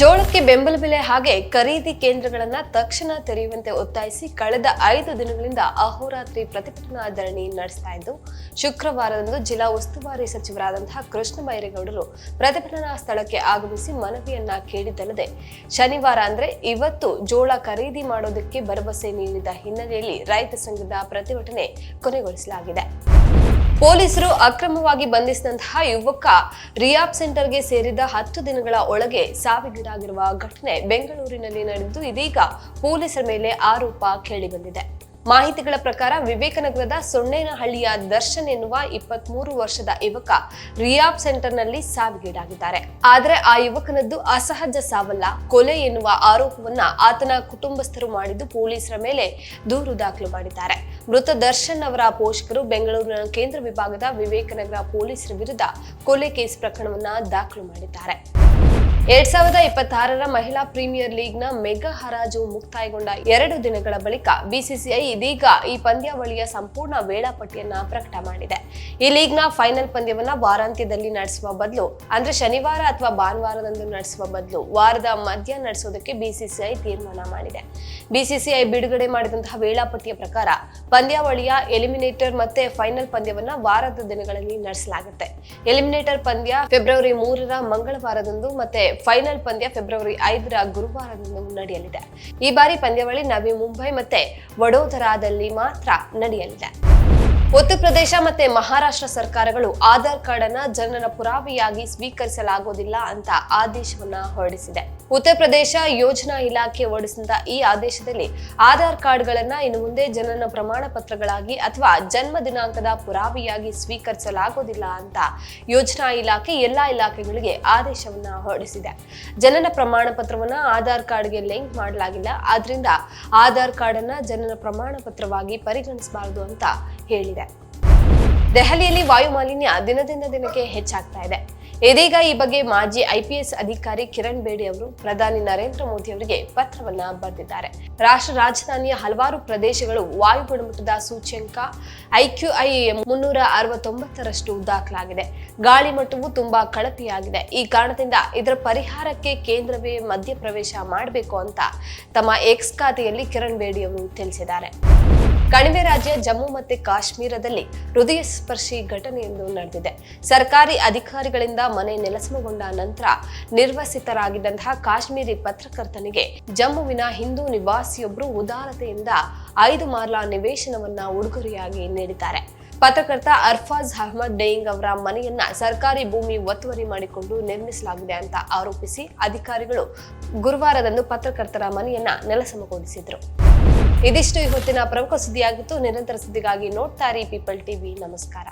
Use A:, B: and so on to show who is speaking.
A: ಜೋಳಕ್ಕೆ ಬೆಂಬಲ ಬೆಲೆ ಹಾಗೆ ಖರೀದಿ ಕೇಂದ್ರಗಳನ್ನ ತಕ್ಷಣ ತೆರೆಯುವಂತೆ ಒತ್ತಾಯಿಸಿ ಕಳೆದ ಐದು ದಿನಗಳಿಂದ ಅಹೋರಾತ್ರಿ ಪ್ರತಿಭಟನಾ ಧರಣಿ ನಡೆಸ್ತಾ ಇದ್ದು, ಶುಕ್ರವಾರದಂದು ಜಿಲ್ಲಾ ಉಸ್ತುವಾರಿ ಸಚಿವರಾದಂತಹ ಕೃಷ್ಣ ಬೈರೇಗೌಡರು ಪ್ರತಿಭಟನಾ ಸ್ಥಳಕ್ಕೆ ಆಗಮಿಸಿ ಮನವಿಯನ್ನ ಕೇಳಿದ್ದಲ್ಲದೆ, ಶನಿವಾರ ಅಂದ್ರೆ ಇವತ್ತು ಜೋಳ ಖರೀದಿ ಮಾಡೋದಕ್ಕೆ ಭರವಸೆ ನೀಡಿದ ಹಿನ್ನೆಲೆಯಲ್ಲಿ ರೈತ ಸಂಘದ ಪ್ರತಿಭಟನೆ ಕೊನೆಗೊಳಿಸಲಾಗಿದೆ. ಪೊಲೀಸರು ಅಕ್ರಮವಾಗಿ ಬಂಧಿಸಿದಂತಹ ಯುವಕ ರಿಯಾಬ್ ಸೆಂಟರ್ಗೆ ಸೇರಿದ ಹತ್ತು ದಿನಗಳ ಒಳಗೆ ಸಾವಿಗೀಡಾಗಿರುವ ಘಟನೆ ಬೆಂಗಳೂರಿನಲ್ಲಿ ನಡೆದು ಇದೀಗ ಪೊಲೀಸರ ಮೇಲೆ ಆರೋಪ ಕೇಳಿಬಂದಿದೆ ಮಾಹಿತಿಗಳ ಪ್ರಕಾರ ವಿವೇಕನಗರದ ಸೊಣ್ಣೇನಹಳ್ಳಿಯ ದರ್ಶನ್ ಎನ್ನುವ ಇಪ್ಪತ್ತ್ ಮೂರು ವರ್ಷದ ಯುವಕ ರಿಯಾಬ್ ಸೆಂಟರ್ನಲ್ಲಿ ಸಾವಿಗೀಡಾಗಿದ್ದಾರೆ. ಆದರೆ ಆ ಯುವಕನದ್ದು ಅಸಹಜ ಸಾವಲ್ಲ. ಕೊಲೆ ಎನ್ನುವ ಆರೋಪವನ್ನ ಆತನ ಕುಟುಂಬಸ್ಥರು ಮಾಡಿದ್ದು ಪೊಲೀಸರ ಮೇಲೆ ದೂರು ದಾಖಲು ಮಾಡಿದ್ದಾರೆ. ಮೃತ ದರ್ಶನ್ ಅವರ ಪೋಷಕರು ಬೆಂಗಳೂರಿನ ಕೇಂದ್ರ ವಿಭಾಗದ ವಿವೇಕನಗರ ಪೊಲೀಸರ ವಿರುದ್ಧ ಕೊಲೆ ಕೇಸ್ ಪ್ರಕರಣವನ್ನ ದಾಖಲು ಮಾಡಿದ್ದಾರೆ. ಎರಡ್ ಸಾವಿರದ ಇಪ್ಪತ್ತಾರರ ಮಹಿಳಾ ಪ್ರೀಮಿಯರ್ ಲೀಗ್ನ ಮೆಗಾ ಹರಾಜು ಮುಕ್ತಾಯಗೊಂಡ ಎರಡು ದಿನಗಳ ಬಳಿಕ ಬಿಸಿಸಿಐ ಇದೀಗ ಈ ಪಂದ್ಯಾವಳಿಯ ಸಂಪೂರ್ಣ ವೇಳಾಪಟ್ಟಿಯನ್ನ ಪ್ರಕಟ ಮಾಡಿದೆ. ಈ ಲೀಗ್ನ ಫೈನಲ್ ಪಂದ್ಯವನ್ನ ವಾರಾಂತ್ಯದಲ್ಲಿ ನಡೆಸುವ ಬದಲು, ಅಂದ್ರೆ ಶನಿವಾರ ಅಥವಾ ಭಾನುವಾರದಂದು ನಡೆಸುವ ಬದಲು ವಾರದ ಮಧ್ಯ ನಡೆಸೋದಕ್ಕೆ ಬಿಸಿಸಿಐ ತೀರ್ಮಾನ ಮಾಡಿದೆ. ಬಿಸಿಸಿಐ ಬಿಡುಗಡೆ ಮಾಡಿದಂತಹ ವೇಳಾಪಟ್ಟಿಯ ಪ್ರಕಾರ ಪಂದ್ಯಾವಳಿಯ ಎಲಿಮಿನೇಟರ್ ಮತ್ತೆ ಫೈನಲ್ ಪಂದ್ಯವನ್ನ ವಾರದ ದಿನಗಳಲ್ಲಿ ನಡೆಸಲಾಗುತ್ತೆ. ಎಲಿಮಿನೇಟರ್ ಪಂದ್ಯ ಫೆಬ್ರವರಿ ಮೂರರ ಮಂಗಳವಾರದಂದು ಮತ್ತೆ ಫೈನಲ್ ಪಂದ್ಯ ಫೆಬ್ರವರಿ ಐದರ ಗುರುವಾರದಂದು ನಡೆಯಲಿದೆ ಈ ಬಾರಿ ಪಂದ್ಯಾವಳಿ ನವಿ ಮುಂಬೈ ಮತ್ತೆ ವಡೋದರಾದಲ್ಲಿ ಮಾತ್ರ ನಡೆಯಲಿದೆ. ಉತ್ತರ ಪ್ರದೇಶ ಮತ್ತೆ ಮಹಾರಾಷ್ಟ್ರ ಸರ್ಕಾರಗಳು ಆಧಾರ್ ಕಾರ್ಡ್ ಅನ್ನ ಜನರ ಪುರಾವೆಯಾಗಿ ಸ್ವೀಕರಿಸಲಾಗುವುದಿಲ್ಲ ಅಂತ ಆದೇಶವನ್ನ ಹೊರಡಿಸಿದೆ. ಉತ್ತರ ಪ್ರದೇಶ ಯೋಜನಾ ಇಲಾಖೆ ಹೊರಡಿಸಿದ ಈ ಆದೇಶದಲ್ಲಿ ಆಧಾರ್ ಕಾರ್ಡ್ಗಳನ್ನ ಇನ್ನು ಮುಂದೆ ಜನನ ಪ್ರಮಾಣ ಪತ್ರಗಳಾಗಿ ಅಥವಾ ಜನ್ಮ ದಿನಾಂಕದ ಪುರಾವೆಯಾಗಿ ಸ್ವೀಕರಿಸಲಾಗುವುದಿಲ್ಲ ಅಂತ ಯೋಜನಾ ಇಲಾಖೆ ಎಲ್ಲಾ ಇಲಾಖೆಗಳಿಗೆ ಆದೇಶವನ್ನ ಹೊರಡಿಸಿದೆ. ಜನನ ಪ್ರಮಾಣ ಪತ್ರವನ್ನ ಆಧಾರ್ ಕಾರ್ಡ್ಗೆ ಲಿಂಕ್ ಮಾಡಲಾಗಿಲ್ಲ. ಆದ್ರಿಂದ ಆಧಾರ್ ಕಾರ್ಡ್ ಅನ್ನ ಜನನ ಪ್ರಮಾಣ ಪತ್ರವಾಗಿ ಪರಿಗಣಿಸಬಾರದು ಅಂತ ಹೇಳಿದೆ ದೆಹಲಿಯಲ್ಲಿ ವಾಯು ಮಾಲಿನ್ಯ ದಿನದಿಂದ ದಿನಕ್ಕೆ ಹೆಚ್ಚಾಗ್ತಾ ಇದೆ. ಇದೀಗ ಈ ಬಗ್ಗೆ ಮಾಜಿ ಐಪಿಎಸ್ ಅಧಿಕಾರಿ ಕಿರಣ್ ಬೇಡಿ ಅವರು ಪ್ರಧಾನಿ ನರೇಂದ್ರ ಮೋದಿ ಅವರಿಗೆ ಪತ್ರವನ್ನ ಬರೆದಿದ್ದಾರೆ. ರಾಷ್ಟ್ರ ರಾಜಧಾನಿಯ ಹಲವಾರು ಪ್ರದೇಶಗಳು ವಾಯು ಗುಣಮಟ್ಟದ ಸೂಚ್ಯಂಕ ಐಕ್ಯುಐ ಮುನ್ನೂರ ಅರವತ್ತೊಂಬತ್ತರಷ್ಟು ದಾಖಲಾಗಿದೆ. ಗಾಳಿ ಮಟ್ಟವು ತುಂಬಾ ಕಳಪೆಯಾಗಿದೆ. ಈ ಕಾರಣದಿಂದ ಇದರ ಪರಿಹಾರಕ್ಕೆ ಕೇಂದ್ರವೇ ಮಧ್ಯಪ್ರವೇಶ ಮಾಡಬೇಕು ಅಂತ ತಮ್ಮ ಎಕ್ಸ್ ಖಾತೆಯಲ್ಲಿ ಕಿರಣ್ ಬೇಡಿ ಅವರು ತಿಳಿಸಿದ್ದಾರೆ. ಕಣಿವೆ ರಾಜ್ಯ ಜಮ್ಮು ಮತ್ತು ಕಾಶ್ಮೀರದಲ್ಲಿ ಹೃದಯ ಸ್ಪರ್ಶಿ ಘಟನೆಯೊಂದು ನಡೆದಿದೆ. ಸರ್ಕಾರಿ ಅಧಿಕಾರಿಗಳಿಂದ ಮನೆ ನೆಲಸಮಗೊಂಡ ನಂತರ ನಿರ್ವಸಿತರಾಗಿದ್ದಂತಹ ಕಾಶ್ಮೀರಿ ಪತ್ರಕರ್ತನಿಗೆ ಜಮ್ಮುವಿನ ಹಿಂದೂ ನಿವಾಸಿಯೊಬ್ಬರು ಉದಾರತೆಯಿಂದ ಐದು ಮಾರ್ಲಾ ನಿವೇಶನವನ್ನ ಉಡುಗೊರೆಯಾಗಿ ನೀಡಿದ್ದಾರೆ. ಪತ್ರಕರ್ತ ಅರ್ಫಾಜ್ ಅಹಮದ್ ಡೇಯಿಂಗ್ ಅವರ ಮನೆಯನ್ನ ಸರ್ಕಾರಿ ಭೂಮಿ ಒತ್ತುವರಿ ಮಾಡಿಕೊಂಡು ನಿರ್ಮಿಸಲಾಗಿದೆ ಅಂತ ಆರೋಪಿಸಿ ಅಧಿಕಾರಿಗಳು ಗುರುವಾರದಂದು ಪತ್ರಕರ್ತರ ಮನೆಯನ್ನ ನೆಲಸಮಗೊಳಿಸಿದ್ರು ಇದಿಷ್ಟು ಇವತ್ತಿನ ಪ್ರಮುಖ ಸುದ್ದಿಯಾಗಿತ್ತು. ನಿರಂತರ ಸುದ್ದಿಗಾಗಿ ನೋಡ್ತಾರೆ ಪೀಪಲ್ ಟಿವಿ ನಮಸ್ಕಾರ.